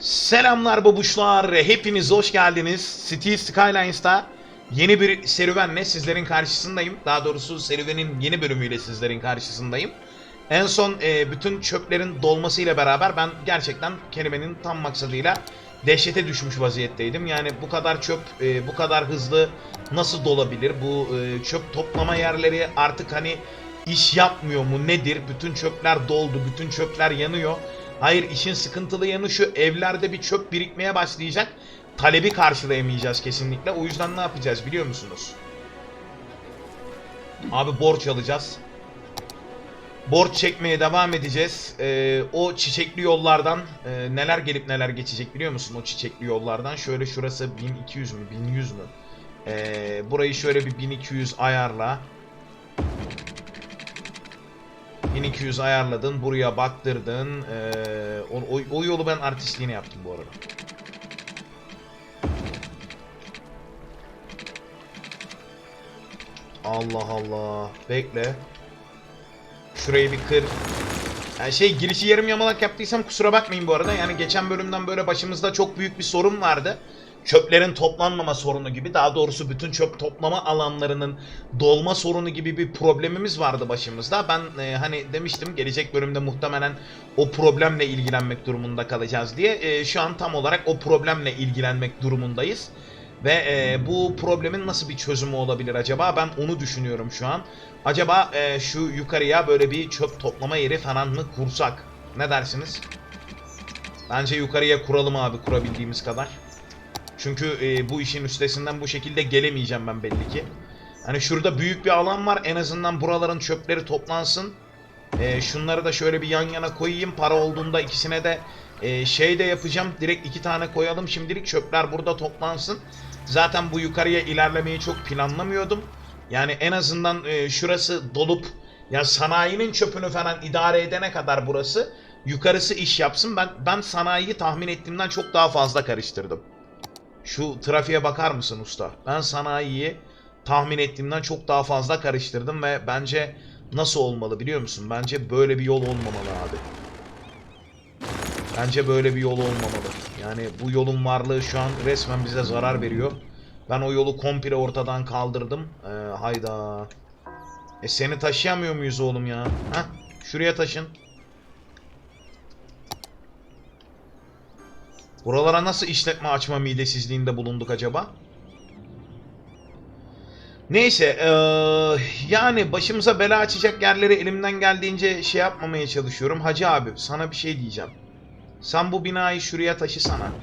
Selamlar babuşlar, hepiniz hoş geldiniz. City Skylines'ta yeni bir serüvenle sizlerin karşısındayım. Daha doğrusu serüvenin yeni bölümüyle sizlerin karşısındayım. En son e, bütün çöplerin dolmasıyla beraber ben gerçekten kelimenin tam maksadıyla dehşete düşmüş vaziyetteydim. Yani bu kadar çöp, e, bu kadar hızlı nasıl dolabilir? Bu e, çöp toplama yerleri artık hani iş yapmıyor mu nedir? Bütün çöpler doldu, bütün çöpler yanıyor. Hayır işin sıkıntılı yanı şu evlerde bir çöp birikmeye başlayacak. Talebi karşılayamayacağız kesinlikle. O yüzden ne yapacağız biliyor musunuz? Abi borç alacağız. Borç çekmeye devam edeceğiz. Ee, o çiçekli yollardan e, neler gelip neler geçecek biliyor musun o çiçekli yollardan? Şöyle şurası 1200 mü 1100 mü? Ee, burayı şöyle bir 1200 ayarla. 1200 ayarladın, buraya baktırdın. Ee, o, o, o yolu ben artistliğini yaptım bu arada. Allah Allah. Bekle. Şurayı bir kır. Yani şey girişi yarım yamalak yaptıysam kusura bakmayın bu arada. Yani geçen bölümden böyle başımızda çok büyük bir sorun vardı. Çöplerin toplanmama sorunu gibi daha doğrusu bütün çöp toplama alanlarının dolma sorunu gibi bir problemimiz vardı başımızda. Ben e, hani demiştim gelecek bölümde muhtemelen o problemle ilgilenmek durumunda kalacağız diye. E, şu an tam olarak o problemle ilgilenmek durumundayız. Ve e, bu problemin nasıl bir çözümü olabilir acaba? Ben onu düşünüyorum şu an. Acaba e, şu yukarıya böyle bir çöp toplama yeri falan mı kursak? Ne dersiniz? Bence yukarıya kuralım abi kurabildiğimiz kadar. Çünkü e, bu işin üstesinden bu şekilde gelemeyeceğim ben belli ki. Hani şurada büyük bir alan var. En azından buraların çöpleri toplansın. E, şunları da şöyle bir yan yana koyayım. Para olduğunda ikisine de e, şey de yapacağım. Direkt iki tane koyalım. Şimdilik çöpler burada toplansın. Zaten bu yukarıya ilerlemeyi çok planlamıyordum. Yani en azından e, şurası dolup ya sanayinin çöpünü falan idare edene kadar burası yukarısı iş yapsın. Ben ben sanayiyi tahmin ettiğimden çok daha fazla karıştırdım. Şu trafiğe bakar mısın usta? Ben sanayiyi tahmin ettiğimden çok daha fazla karıştırdım ve bence nasıl olmalı biliyor musun? Bence böyle bir yol olmamalı abi. Bence böyle bir yol olmamalı. Yani bu yolun varlığı şu an resmen bize zarar veriyor. Ben o yolu komple ortadan kaldırdım. Ee, hayda. E seni taşıyamıyor muyuz oğlum ya? Heh, şuraya taşın. Buralara nasıl işletme açma midesizliğinde bulunduk acaba? Neyse, eee, yani başımıza bela açacak yerleri elimden geldiğince şey yapmamaya çalışıyorum. Hacı abi, sana bir şey diyeceğim. Sen bu binayı şuraya taşısana.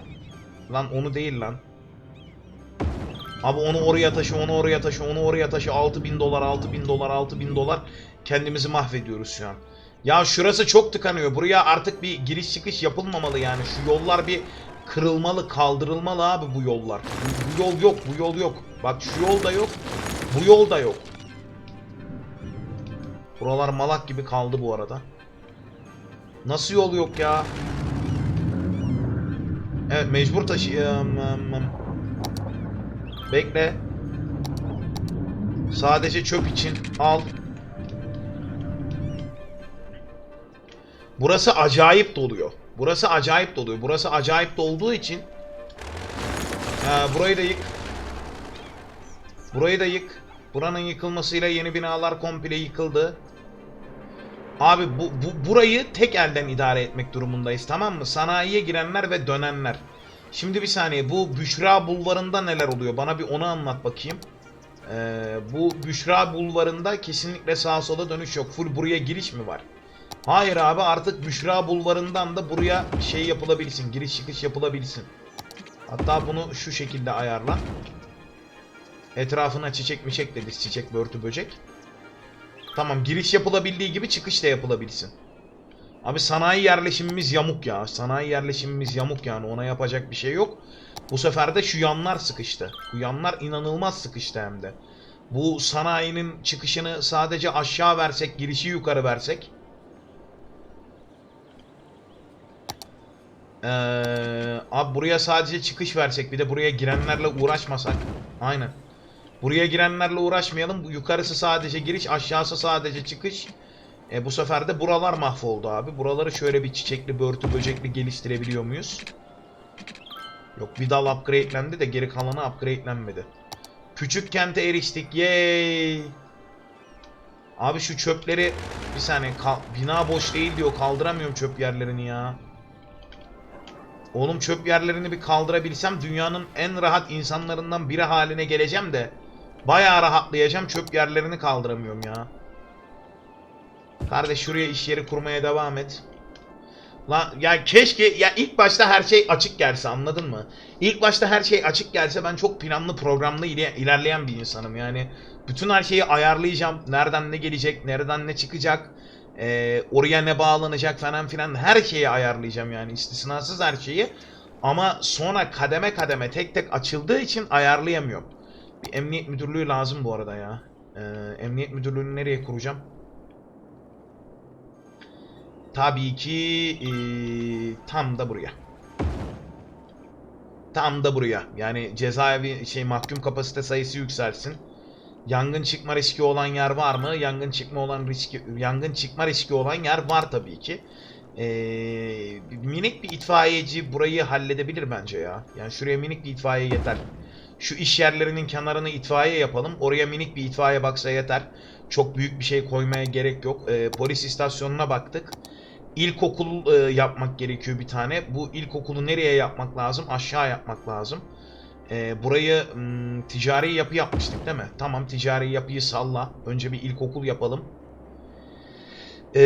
Lan onu değil lan. Abi onu oraya taşı, onu oraya taşı, onu oraya taşı. 6000 dolar, 6000 dolar, 6000 dolar. Kendimizi mahvediyoruz şu an. Ya şurası çok tıkanıyor. Buraya artık bir giriş çıkış yapılmamalı yani. Şu yollar bir kırılmalı, kaldırılmalı abi bu yollar. Bu, bu yol yok, bu yol yok. Bak şu yol da yok, bu yol da yok. Buralar malak gibi kaldı bu arada. Nasıl yol yok ya? Evet mecbur taşıyam. Bekle. Sadece çöp için al. Burası acayip doluyor. Burası acayip doluyor. Burası acayip dolduğu için ha, burayı da yık. Burayı da yık. Buranın yıkılmasıyla yeni binalar komple yıkıldı. Abi bu, bu burayı tek elden idare etmek durumundayız tamam mı? Sanayiye girenler ve dönenler. Şimdi bir saniye bu Büşra Bulvarı'nda neler oluyor? Bana bir onu anlat bakayım. Ee, bu Büşra Bulvarı'nda kesinlikle sağa sola dönüş yok. Full buraya giriş mi var? Hayır abi artık Büşra Bulvarı'ndan da buraya şey yapılabilsin. Giriş çıkış yapılabilsin. Hatta bunu şu şekilde ayarla. Etrafına çiçek mişek dedi. Çiçek börtü böcek. Tamam giriş yapılabildiği gibi çıkış da yapılabilsin. Abi sanayi yerleşimimiz yamuk ya. Sanayi yerleşimimiz yamuk yani. Ona yapacak bir şey yok. Bu sefer de şu yanlar sıkıştı. Bu yanlar inanılmaz sıkıştı hem de. Bu sanayinin çıkışını sadece aşağı versek, girişi yukarı versek. Ee, abi buraya sadece çıkış versek bir de buraya girenlerle uğraşmasak. Aynen. Buraya girenlerle uğraşmayalım. Yukarısı sadece giriş, aşağısı sadece çıkış. E, bu sefer de buralar mahvoldu abi. Buraları şöyle bir çiçekli, börtü, böcekli geliştirebiliyor muyuz? Yok bir dal upgrade'lendi de geri kalanı upgrade'lenmedi. Küçük kente eriştik. Yay! Abi şu çöpleri bir saniye bina boş değil diyor. Kaldıramıyorum çöp yerlerini ya. Oğlum çöp yerlerini bir kaldırabilsem dünyanın en rahat insanlarından biri haline geleceğim de bayağı rahatlayacağım. Çöp yerlerini kaldıramıyorum ya. Kardeş şuraya iş yeri kurmaya devam et. Lan ya keşke ya ilk başta her şey açık gelse anladın mı? İlk başta her şey açık gelse ben çok planlı programlı ile- ilerleyen bir insanım yani. Bütün her şeyi ayarlayacağım. Nereden ne gelecek, nereden ne çıkacak, ee, oraya ne bağlanacak falan filan her şeyi ayarlayacağım yani istisnasız her şeyi. Ama sonra kademe kademe tek tek açıldığı için ayarlayamıyorum. Bir emniyet müdürlüğü lazım bu arada ya. Ee, emniyet müdürlüğünü nereye kuracağım? Tabii ki eee, tam da buraya. Tam da buraya. Yani cezaevi şey mahkum kapasite sayısı yükselsin. Yangın çıkma riski olan yer var mı? Yangın çıkma olan riski yangın çıkma riski olan yer var tabii ki. Eee, minik bir itfaiyeci burayı halledebilir bence ya. Yani şuraya minik bir itfaiye yeter. Şu iş yerlerinin kenarını itfaiye yapalım. Oraya minik bir itfaiye baksa yeter. Çok büyük bir şey koymaya gerek yok. Eee, polis istasyonuna baktık. İlkokul e, yapmak gerekiyor bir tane. Bu ilkokulu nereye yapmak lazım? Aşağı yapmak lazım. E, burayı m, ticari yapı yapmıştık değil mi? Tamam ticari yapıyı salla. Önce bir ilkokul yapalım. E,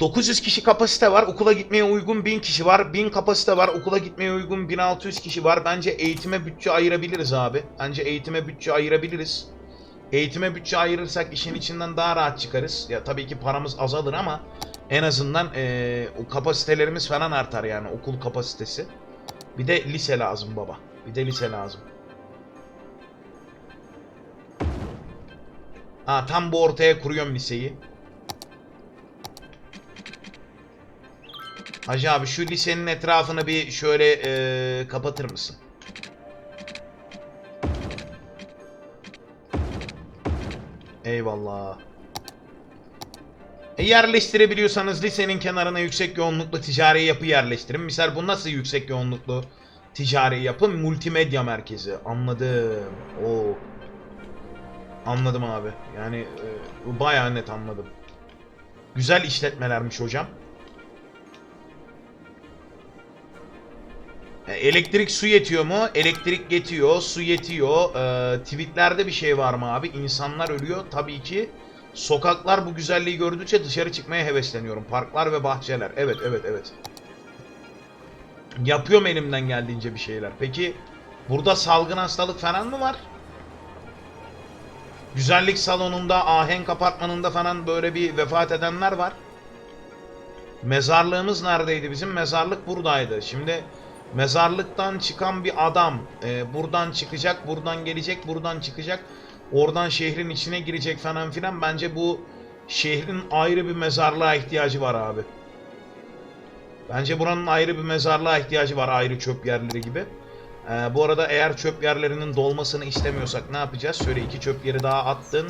900 kişi kapasite var. Okula gitmeye uygun 1000 kişi var. 1000 kapasite var. Okula gitmeye uygun 1600 kişi var. Bence eğitime bütçe ayırabiliriz abi. Bence eğitime bütçe ayırabiliriz. Eğitime bütçe ayırırsak işin içinden daha rahat çıkarız. Ya tabii ki paramız azalır ama en azından eee, o kapasitelerimiz falan artar yani okul kapasitesi. Bir de lise lazım baba. Bir de lise lazım. Ha tam bu ortaya kuruyorum liseyi. Hacı abi şu lisenin etrafını bir şöyle eee, kapatır mısın? Eyvallah. E yerleştirebiliyorsanız lisenin kenarına yüksek yoğunluklu ticari yapı yerleştirin. Misal bu nasıl yüksek yoğunluklu ticari yapı? Multimedya merkezi. Anladım. Oo. Anladım abi. Yani e, bayağı net anladım. Güzel işletmelermiş hocam. E, Elektrik su yetiyor mu? Elektrik yetiyor, su yetiyor. Ee, tweetlerde bir şey var mı abi? İnsanlar ölüyor. Tabii ki. Sokaklar bu güzelliği gördükçe dışarı çıkmaya hevesleniyorum. Parklar ve bahçeler. Evet, evet, evet. Yapıyorum elimden geldiğince bir şeyler. Peki burada salgın hastalık falan mı var? Güzellik salonunda, ahenk apartmanında falan böyle bir vefat edenler var. Mezarlığımız neredeydi bizim? Mezarlık buradaydı. Şimdi mezarlıktan çıkan bir adam e, buradan çıkacak, buradan gelecek, buradan çıkacak. Oradan şehrin içine girecek falan filan. Bence bu şehrin ayrı bir mezarlığa ihtiyacı var abi. Bence buranın ayrı bir mezarlığa ihtiyacı var ayrı çöp yerleri gibi. Ee, bu arada eğer çöp yerlerinin dolmasını istemiyorsak ne yapacağız? Şöyle iki çöp yeri daha attın.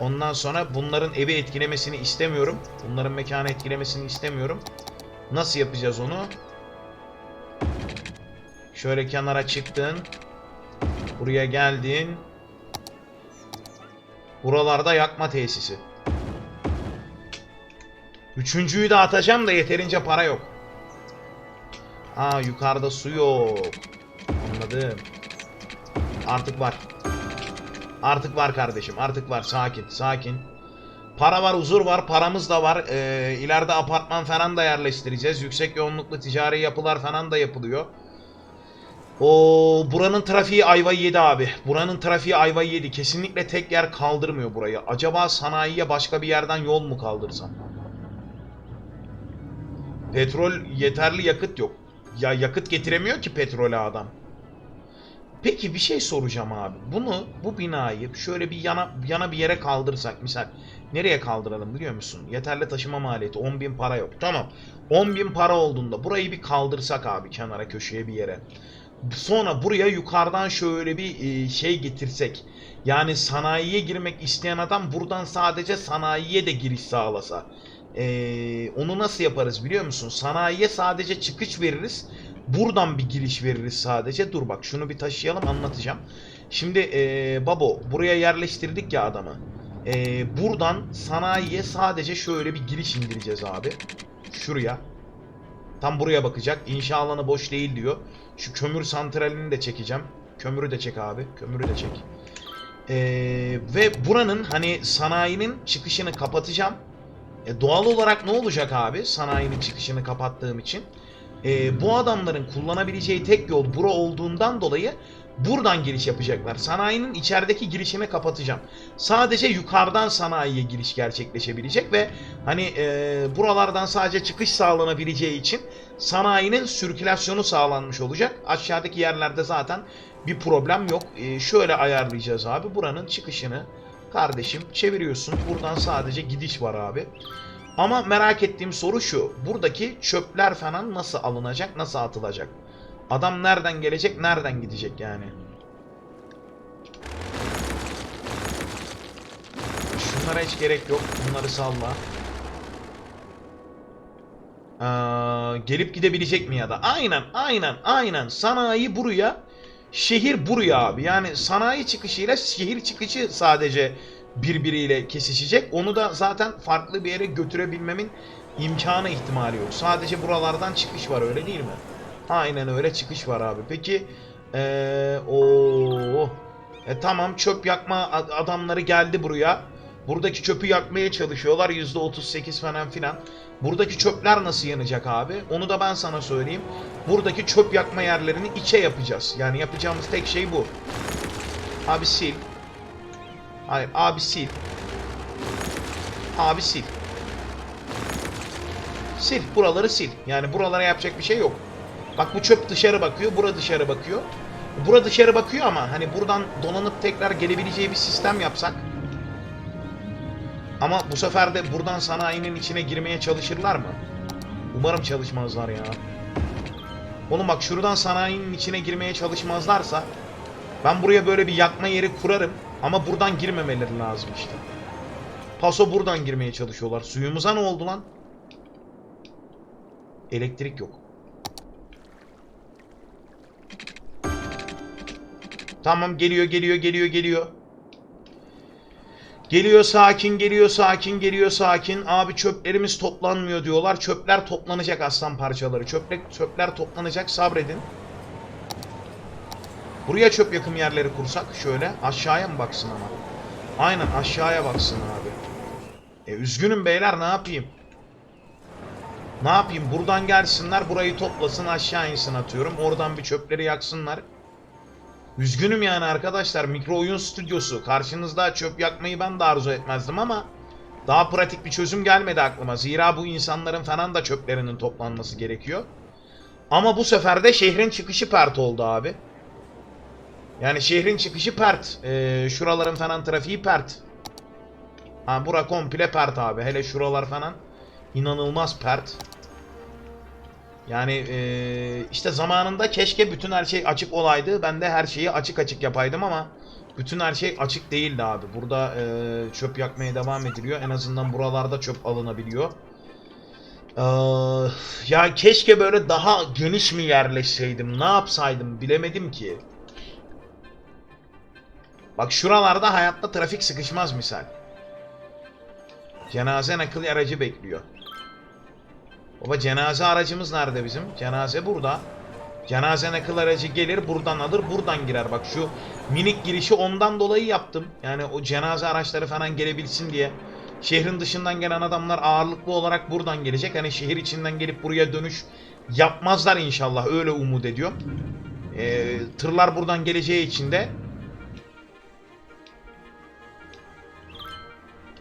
Ondan sonra bunların evi etkilemesini istemiyorum. Bunların mekanı etkilemesini istemiyorum. Nasıl yapacağız onu? Şöyle kenara çıktın. Buraya geldin. Buralarda yakma tesisi. Üçüncüyü de atacağım da yeterince para yok. Aa yukarıda su yok. Anladım. Artık var. Artık var kardeşim. Artık var. Sakin. Sakin. Para var, huzur var, paramız da var. Ee, ileride apartman falan da yerleştireceğiz. Yüksek yoğunluklu ticari yapılar falan da yapılıyor. O buranın trafiği ayva yedi abi. Buranın trafiği ayva yedi. Kesinlikle tek yer kaldırmıyor burayı. Acaba sanayiye başka bir yerden yol mu kaldırsam? Petrol yeterli yakıt yok. Ya yakıt getiremiyor ki petrole adam. Peki bir şey soracağım abi. Bunu bu binayı şöyle bir yana yana bir yere kaldırsak misal nereye kaldıralım biliyor musun? Yeterli taşıma maliyeti 10.000 para yok. Tamam. 10.000 para olduğunda burayı bir kaldırsak abi kenara köşeye bir yere. Sonra buraya yukarıdan şöyle bir e, şey getirsek. Yani sanayiye girmek isteyen adam buradan sadece sanayiye de giriş sağlasa. Ee, onu nasıl yaparız biliyor musun? Sanayiye sadece çıkış veririz. Buradan bir giriş veririz sadece. Dur bak şunu bir taşıyalım anlatacağım. Şimdi eee, babo buraya yerleştirdik ya adamı. Eee, buradan sanayiye sadece şöyle bir giriş indireceğiz abi. Şuraya. Tam buraya bakacak. İnşa alanı boş değil diyor. Şu kömür santralini de çekeceğim. Kömürü de çek abi. Kömürü de çek. Ee, ve buranın hani sanayinin çıkışını kapatacağım. E, doğal olarak ne olacak abi sanayinin çıkışını kapattığım için? E, bu adamların kullanabileceği tek yol bura olduğundan dolayı buradan giriş yapacaklar. Sanayinin içerideki girişini kapatacağım. Sadece yukarıdan sanayiye giriş gerçekleşebilecek ve hani e, buralardan sadece çıkış sağlanabileceği için sanayinin sirkülasyonu sağlanmış olacak. Aşağıdaki yerlerde zaten bir problem yok. E, şöyle ayarlayacağız abi. Buranın çıkışını kardeşim çeviriyorsun. Buradan sadece gidiş var abi. Ama merak ettiğim soru şu. Buradaki çöpler falan nasıl alınacak, nasıl atılacak? Adam nereden gelecek, nereden gidecek yani? Şunlara hiç gerek yok. Bunları salla. Ee, gelip gidebilecek mi ya da? Aynen, aynen, aynen. Sanayi buraya, şehir buraya abi. Yani sanayi çıkışıyla şehir çıkışı sadece birbiriyle kesişecek. Onu da zaten farklı bir yere götürebilmemin imkanı ihtimali yok. Sadece buralardan çıkış var öyle değil mi? Aynen öyle çıkış var abi. Peki ee, o e, tamam çöp yakma ad- adamları geldi buraya. Buradaki çöpü yakmaya çalışıyorlar %38 falan filan. Buradaki çöpler nasıl yanacak abi? Onu da ben sana söyleyeyim. Buradaki çöp yakma yerlerini içe yapacağız. Yani yapacağımız tek şey bu. Abi sil. Hayır abi sil. Abi sil. Sil. Buraları sil. Yani buralara yapacak bir şey yok. Bak bu çöp dışarı bakıyor. Bura dışarı bakıyor. Bura dışarı bakıyor ama hani buradan dolanıp tekrar gelebileceği bir sistem yapsak. Ama bu sefer de buradan sanayinin içine girmeye çalışırlar mı? Umarım çalışmazlar ya. Oğlum bak şuradan sanayinin içine girmeye çalışmazlarsa ben buraya böyle bir yakma yeri kurarım ama buradan girmemeleri lazım işte. Paso buradan girmeye çalışıyorlar. Suyumuza ne oldu lan? Elektrik yok. Tamam geliyor geliyor geliyor geliyor. Geliyor sakin geliyor sakin geliyor sakin. Abi çöplerimiz toplanmıyor diyorlar. Çöpler toplanacak aslan parçaları. Çöpler, çöpler toplanacak sabredin. Buraya çöp yakım yerleri kursak şöyle aşağıya mı baksın ama? Aynen aşağıya baksın abi. E üzgünüm beyler ne yapayım? Ne yapayım? Buradan gelsinler burayı toplasın aşağı insin atıyorum. Oradan bir çöpleri yaksınlar. Üzgünüm yani arkadaşlar mikro oyun stüdyosu. Karşınızda çöp yakmayı ben de arzu etmezdim ama daha pratik bir çözüm gelmedi aklıma. Zira bu insanların falan da çöplerinin toplanması gerekiyor. Ama bu sefer de şehrin çıkışı pert oldu abi. Yani şehrin çıkışı pert. Ee, şuraların falan trafiği pert. Ha bura komple pert abi. Hele şuralar falan inanılmaz pert. Yani eee, işte zamanında keşke bütün her şey açık olaydı. Ben de her şeyi açık açık yapaydım ama bütün her şey açık değildi abi. Burada eee, çöp yakmaya devam ediliyor. En azından buralarda çöp alınabiliyor. Eee, ya keşke böyle daha geniş mi yerleşseydim, ne yapsaydım bilemedim ki. Bak şuralarda hayatta trafik sıkışmaz misal. Cenaze nakil aracı bekliyor. Baba cenaze aracımız nerede bizim? Cenaze burada. Cenaze nakil aracı gelir buradan alır buradan girer. Bak şu minik girişi ondan dolayı yaptım. Yani o cenaze araçları falan gelebilsin diye. Şehrin dışından gelen adamlar ağırlıklı olarak buradan gelecek. Hani şehir içinden gelip buraya dönüş yapmazlar inşallah. Öyle umut ediyorum. Ee, tırlar buradan geleceği için de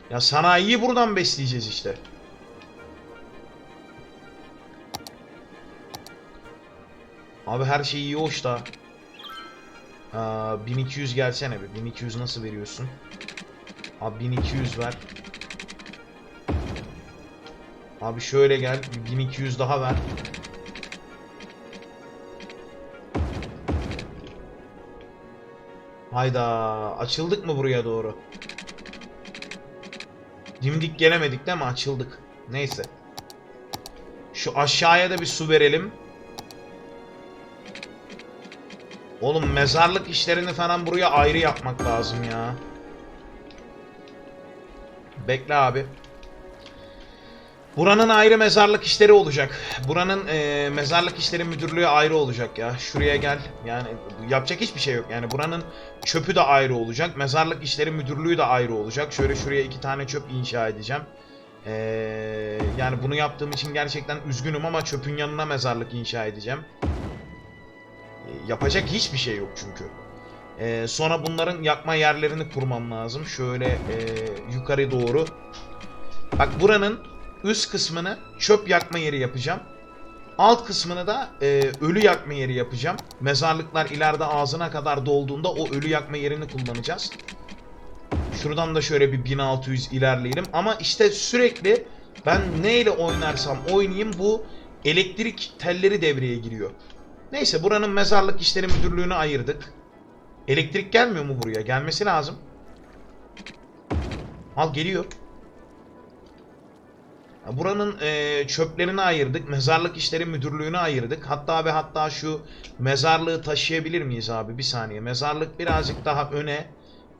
ya sanayiyi buradan besleyeceğiz işte. Abi her şey iyi hoş da. Aa, 1200 gelsene bir. 1200 nasıl veriyorsun? Abi 1200 ver. Abi şöyle gel. bir 1200 daha ver. Hayda. Açıldık mı buraya doğru? Dimdik gelemedik değil mi? Açıldık. Neyse. Şu aşağıya da bir su verelim. Oğlum mezarlık işlerini falan buraya ayrı yapmak lazım ya. Bekle abi. Buranın ayrı mezarlık işleri olacak. Buranın e, mezarlık işleri müdürlüğü ayrı olacak ya. Şuraya gel. Yani yapacak hiçbir şey yok. Yani buranın çöpü de ayrı olacak. Mezarlık işleri müdürlüğü de ayrı olacak. Şöyle şuraya iki tane çöp inşa edeceğim. E, yani bunu yaptığım için gerçekten üzgünüm ama çöpün yanına mezarlık inşa edeceğim. E, yapacak hiçbir şey yok çünkü. E, sonra bunların yakma yerlerini kurmam lazım. Şöyle e, yukarı doğru. Bak buranın üst kısmını çöp yakma yeri yapacağım. Alt kısmını da e, ölü yakma yeri yapacağım. Mezarlıklar ileride ağzına kadar dolduğunda o ölü yakma yerini kullanacağız. Şuradan da şöyle bir 1600 ilerleyelim. Ama işte sürekli ben neyle oynarsam oynayayım bu elektrik telleri devreye giriyor. Neyse buranın mezarlık işleri müdürlüğünü ayırdık. Elektrik gelmiyor mu buraya? Gelmesi lazım. Al geliyor. Buranın e, çöplerini ayırdık. Mezarlık işleri müdürlüğünü ayırdık. Hatta ve hatta şu mezarlığı taşıyabilir miyiz abi? Bir saniye. Mezarlık birazcık daha öne.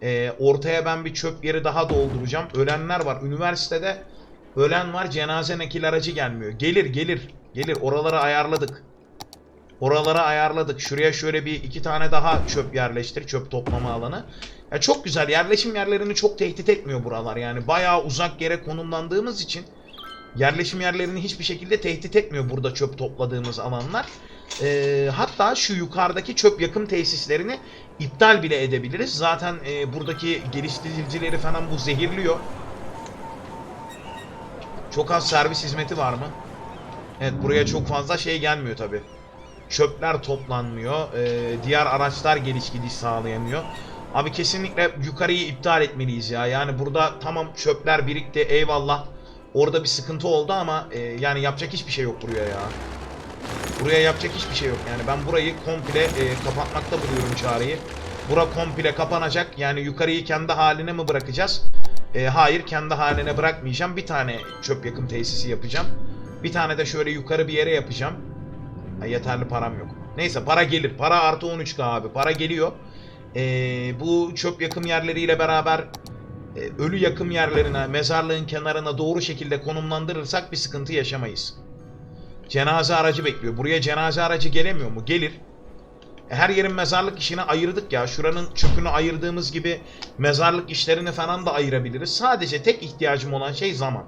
E, ortaya ben bir çöp yeri daha dolduracağım. Ölenler var. Üniversitede ölen var. Cenaze nakil aracı gelmiyor. Gelir gelir. Gelir. Oraları ayarladık. Oralara ayarladık. Şuraya şöyle bir iki tane daha çöp yerleştir. Çöp toplama alanı. Ya çok güzel. Yerleşim yerlerini çok tehdit etmiyor buralar. Yani bayağı uzak yere konumlandığımız için yerleşim yerlerini hiçbir şekilde tehdit etmiyor burada çöp topladığımız alanlar. Ee, hatta şu yukarıdaki çöp yakım tesislerini iptal bile edebiliriz. Zaten e, buradaki geliştiricileri falan bu zehirliyor. Çok az servis hizmeti var mı? Evet buraya çok fazla şey gelmiyor tabi. Çöpler toplanmıyor. Ee, diğer araçlar geliş gidiş sağlayamıyor. Abi kesinlikle yukarıyı iptal etmeliyiz ya. Yani burada tamam çöpler birikti eyvallah. Orada bir sıkıntı oldu ama e, yani yapacak hiçbir şey yok buraya ya. Buraya yapacak hiçbir şey yok. Yani ben burayı komple e, kapatmakta buluyorum çareyi. Bura komple kapanacak. Yani yukarıyı kendi haline mi bırakacağız? E, hayır kendi haline bırakmayacağım. Bir tane çöp yakım tesisi yapacağım. Bir tane de şöyle yukarı bir yere yapacağım. Ha, yeterli param yok. Neyse para gelir. Para artı 13k abi. Para geliyor. E, bu çöp yakım yerleriyle beraber e, ölü yakım yerlerine, mezarlığın kenarına doğru şekilde konumlandırırsak bir sıkıntı yaşamayız. Cenaze aracı bekliyor. Buraya cenaze aracı gelemiyor mu? Gelir. E, Her yerin mezarlık işine ayırdık ya. Şuranın çöpünü ayırdığımız gibi mezarlık işlerini falan da ayırabiliriz. Sadece tek ihtiyacım olan şey zaman.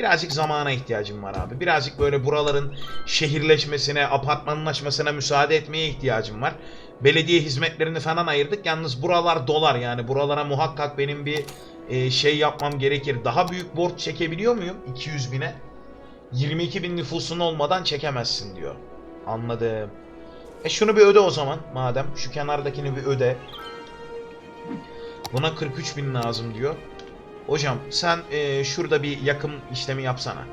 Birazcık zamana ihtiyacım var abi. Birazcık böyle buraların şehirleşmesine, apartmanlaşmasına müsaade etmeye ihtiyacım var. Belediye hizmetlerini falan ayırdık. Yalnız buralar dolar yani. Buralara muhakkak benim bir e, şey yapmam gerekir. Daha büyük borç çekebiliyor muyum? 200 bine. 22 bin nüfusun olmadan çekemezsin diyor. Anladım. E şunu bir öde o zaman madem. Şu kenardakini bir öde. Buna 43 bin lazım diyor. Hocam sen e, şurada bir yakım işlemi yapsana.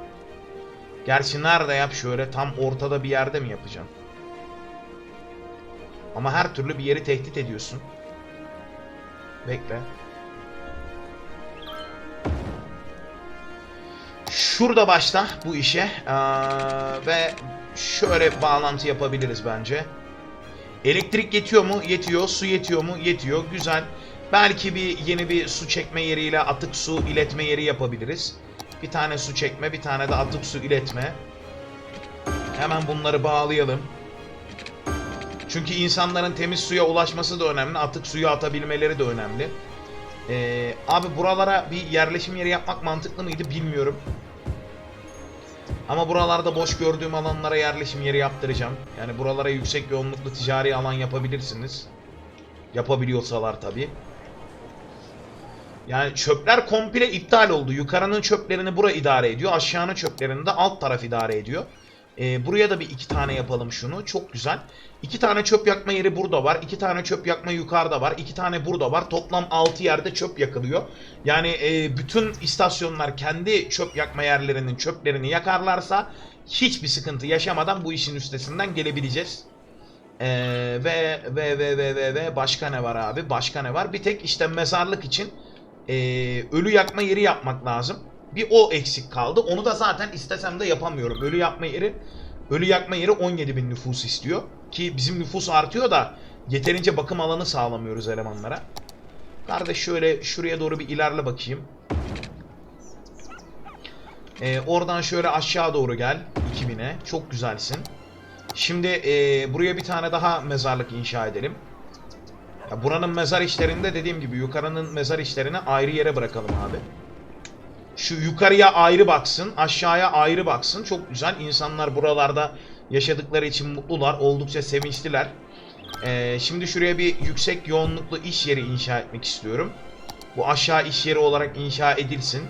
Gerçi nerede yap şöyle tam ortada bir yerde mi yapacaksın? Ama her türlü bir yeri tehdit ediyorsun. Bekle. Şurada başla bu işe. Aa, ve şöyle bağlantı yapabiliriz bence. Elektrik yetiyor mu? Yetiyor. Su yetiyor mu? Yetiyor. Güzel. Belki bir yeni bir su çekme yeriyle atık su iletme yeri yapabiliriz. Bir tane su çekme, bir tane de atık su iletme. Hemen bunları bağlayalım. Çünkü insanların temiz suya ulaşması da önemli. Atık suyu atabilmeleri de önemli. Ee, abi buralara bir yerleşim yeri yapmak mantıklı mıydı bilmiyorum. Ama buralarda boş gördüğüm alanlara yerleşim yeri yaptıracağım. Yani buralara yüksek yoğunluklu ticari alan yapabilirsiniz. Yapabiliyorsalar tabii. Yani çöpler komple iptal oldu. Yukarının çöplerini bura idare ediyor. Aşağının çöplerini de alt taraf idare ediyor. Ee, buraya da bir iki tane yapalım şunu. Çok güzel. İki tane çöp yakma yeri burada var. iki tane çöp yakma yukarıda var. iki tane burada var. Toplam altı yerde çöp yakılıyor. Yani e, bütün istasyonlar kendi çöp yakma yerlerinin çöplerini yakarlarsa hiçbir sıkıntı yaşamadan bu işin üstesinden gelebileceğiz. Ee, ve, ve ve ve ve ve başka ne var abi? Başka ne var? Bir tek işte mezarlık için e, ölü yakma yeri yapmak lazım. Bir o eksik kaldı. Onu da zaten istesem de yapamıyorum. Ölü yakma yeri ölü yakma yeri 17 bin nüfus istiyor. Ki bizim nüfus artıyor da Yeterince bakım alanı sağlamıyoruz elemanlara. Kardeş şöyle şuraya doğru bir ilerle bakayım. Ee, oradan şöyle aşağı doğru gel 2000'e. Çok güzelsin. Şimdi ee, buraya bir tane daha mezarlık inşa edelim. Ya buranın mezar işlerinde dediğim gibi yukarının mezar işlerini ayrı yere bırakalım abi. Şu yukarıya ayrı baksın, aşağıya ayrı baksın. Çok güzel. İnsanlar buralarda yaşadıkları için mutlular, oldukça sevinçliler. Ee, şimdi şuraya bir yüksek yoğunluklu iş yeri inşa etmek istiyorum. Bu aşağı iş yeri olarak inşa edilsin.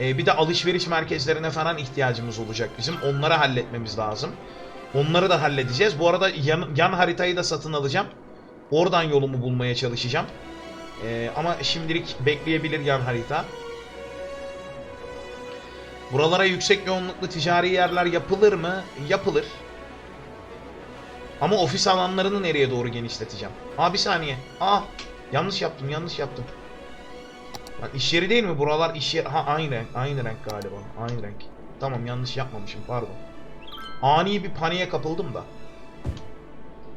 Ee, bir de alışveriş merkezlerine falan ihtiyacımız olacak bizim. Onları halletmemiz lazım. Onları da halledeceğiz. Bu arada yan, yan haritayı da satın alacağım. Oradan yolumu bulmaya çalışacağım. Ee, ama şimdilik bekleyebilir yan harita. Buralara yüksek yoğunluklu ticari yerler yapılır mı? Yapılır. Ama ofis alanlarını nereye doğru genişleteceğim? Aa bir saniye. Aa yanlış yaptım yanlış yaptım. Bak iş yeri değil mi? Buralar iş yeri. Ha aynı renk. Aynı renk galiba. Aynı renk. Tamam yanlış yapmamışım pardon. Ani bir paniğe kapıldım da.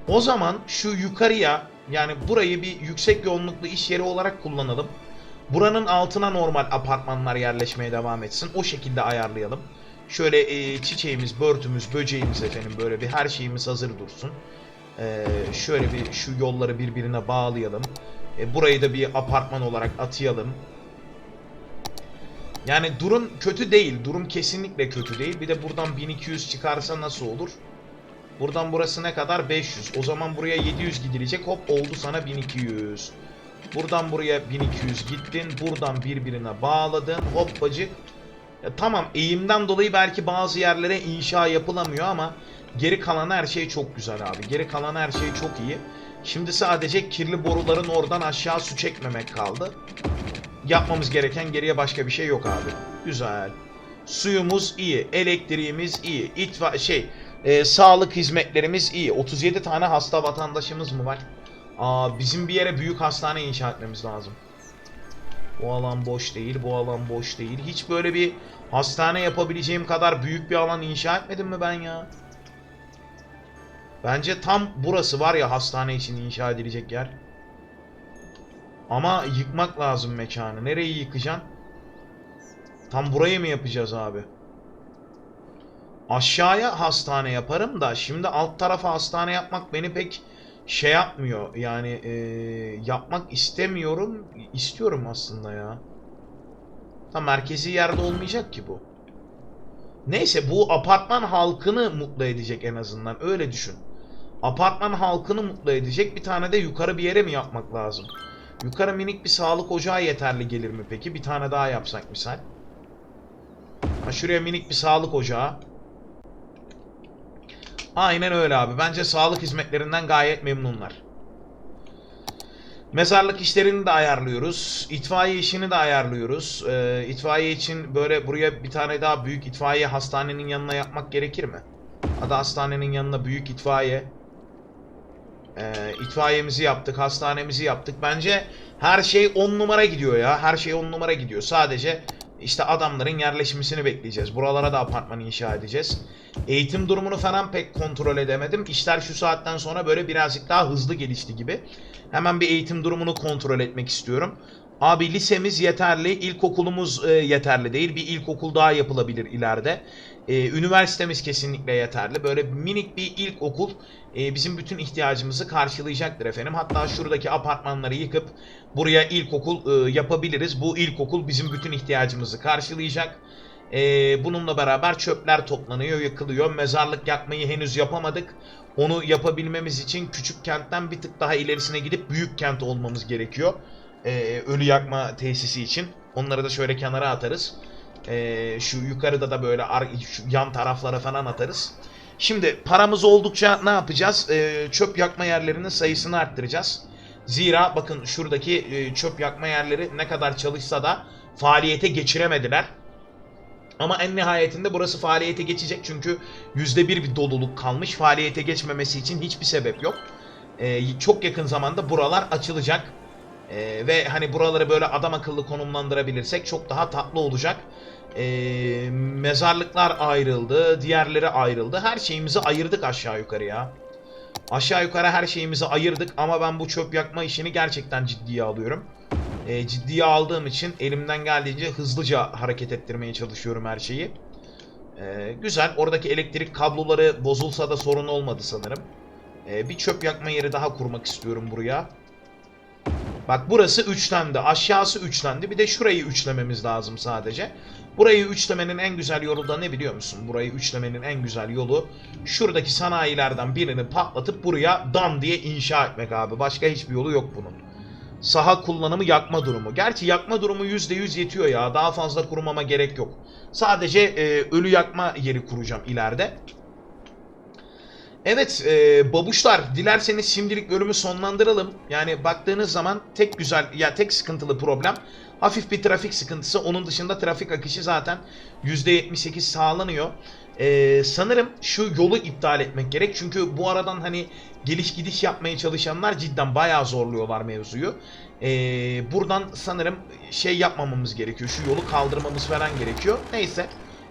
O zaman şu yukarıya yani burayı bir yüksek yoğunluklu iş yeri olarak kullanalım. Buranın altına normal apartmanlar yerleşmeye devam etsin. O şekilde ayarlayalım. Şöyle e, çiçeğimiz, börtümüz, böceğimiz efendim böyle bir her şeyimiz hazır dursun. E, şöyle bir şu yolları birbirine bağlayalım. E, burayı da bir apartman olarak atayalım. Yani durum kötü değil. Durum kesinlikle kötü değil. Bir de buradan 1200 çıkarsa nasıl olur? Buradan burası ne kadar? 500. O zaman buraya 700 gidilecek. Hop oldu sana 1200. Buradan buraya 1200 gittin. Buradan birbirine bağladın. Hoppacık. Ya tamam eğimden dolayı belki bazı yerlere inşa yapılamıyor ama geri kalan her şey çok güzel abi. Geri kalan her şey çok iyi. Şimdi sadece kirli boruların oradan aşağı su çekmemek kaldı. Yapmamız gereken geriye başka bir şey yok abi. Güzel. Suyumuz iyi, elektriğimiz iyi, itfa şey, e, sağlık hizmetlerimiz iyi. 37 tane hasta vatandaşımız mı var? Aa, bizim bir yere büyük hastane inşa etmemiz lazım. Bu alan boş değil, bu alan boş değil. Hiç böyle bir hastane yapabileceğim kadar büyük bir alan inşa etmedim mi ben ya? Bence tam burası var ya hastane için inşa edilecek yer. Ama yıkmak lazım mekanı. Nereyi yıkacaksın? Tam burayı mı yapacağız abi? Aşağıya hastane yaparım da şimdi alt tarafa hastane yapmak beni pek şey yapmıyor. Yani e, yapmak istemiyorum. İstiyorum aslında ya. Tam merkezi yerde olmayacak ki bu. Neyse bu apartman halkını mutlu edecek en azından. Öyle düşün. Apartman halkını mutlu edecek bir tane de yukarı bir yere mi yapmak lazım? Yukarı minik bir sağlık ocağı yeterli gelir mi peki? Bir tane daha yapsak misal. Ha şuraya minik bir sağlık ocağı. Aynen öyle abi. Bence sağlık hizmetlerinden gayet memnunlar. Mezarlık işlerini de ayarlıyoruz. İtfaiye işini de ayarlıyoruz. Ee, itfaiye için böyle buraya bir tane daha büyük itfaiye hastanenin yanına yapmak gerekir mi? Adı hastanenin yanına büyük itfaiye. Ee, itfaiyemizi yaptık, hastanemizi yaptık. Bence her şey 10 numara gidiyor ya. Her şey 10 numara gidiyor. Sadece işte adamların yerleşmesini bekleyeceğiz. Buralara da apartman inşa edeceğiz. Eğitim durumunu falan pek kontrol edemedim. İşler şu saatten sonra böyle birazcık daha hızlı gelişti gibi. Hemen bir eğitim durumunu kontrol etmek istiyorum. Abi lisemiz yeterli, ilkokulumuz e, yeterli değil. Bir ilkokul daha yapılabilir ileride. E, üniversitemiz kesinlikle yeterli. Böyle minik bir ilkokul e, bizim bütün ihtiyacımızı karşılayacaktır efendim. Hatta şuradaki apartmanları yıkıp buraya ilkokul e, yapabiliriz. Bu ilkokul bizim bütün ihtiyacımızı karşılayacak. E, bununla beraber çöpler toplanıyor, yıkılıyor. Mezarlık yakmayı henüz yapamadık. Onu yapabilmemiz için küçük kentten bir tık daha ilerisine gidip büyük kent olmamız gerekiyor. E, ölü yakma tesisi için. Onları da şöyle kenara atarız. E, şu yukarıda da böyle ar- şu yan taraflara falan atarız. Şimdi paramız oldukça ne yapacağız? E, çöp yakma yerlerinin sayısını arttıracağız. Zira bakın şuradaki e, çöp yakma yerleri ne kadar çalışsa da faaliyete geçiremediler. Ama en nihayetinde burası faaliyete geçecek çünkü yüzde bir bir doluluk kalmış. Faaliyete geçmemesi için hiçbir sebep yok. Ee, çok yakın zamanda buralar açılacak. Ee, ve hani buraları böyle adam akıllı konumlandırabilirsek çok daha tatlı olacak. Ee, mezarlıklar ayrıldı, diğerleri ayrıldı. Her şeyimizi ayırdık aşağı yukarı ya. Aşağı yukarı her şeyimizi ayırdık ama ben bu çöp yakma işini gerçekten ciddiye alıyorum. E, ciddiye aldığım için elimden geldiğince hızlıca hareket ettirmeye çalışıyorum her şeyi. E, güzel. Oradaki elektrik kabloları bozulsa da sorun olmadı sanırım. E, bir çöp yakma yeri daha kurmak istiyorum buraya. Bak burası üçlendi. Aşağısı üçlendi. Bir de şurayı üçlememiz lazım sadece. Burayı üçlemenin en güzel yolu da ne biliyor musun? Burayı üçlemenin en güzel yolu şuradaki sanayilerden birini patlatıp buraya dam diye inşa etmek abi. Başka hiçbir yolu yok bunun. Saha kullanımı yakma durumu. Gerçi yakma durumu %100 yetiyor ya. Daha fazla kurmama gerek yok. Sadece e, ölü yakma yeri kuracağım ileride. Evet e, babuşlar dilerseniz şimdilik bölümü sonlandıralım. Yani baktığınız zaman tek güzel ya tek sıkıntılı problem hafif bir trafik sıkıntısı. Onun dışında trafik akışı zaten %78 sağlanıyor. E, sanırım şu yolu iptal etmek gerek. Çünkü bu aradan hani geliş gidiş yapmaya çalışanlar cidden bayağı zorluyorlar mevzuyu. E, buradan sanırım şey yapmamamız gerekiyor. Şu yolu kaldırmamız falan gerekiyor. Neyse.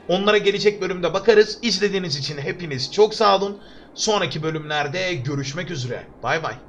Onlara gelecek bölümde bakarız. İzlediğiniz için hepiniz çok sağ olun. Sonraki bölümlerde görüşmek üzere. Bay bay.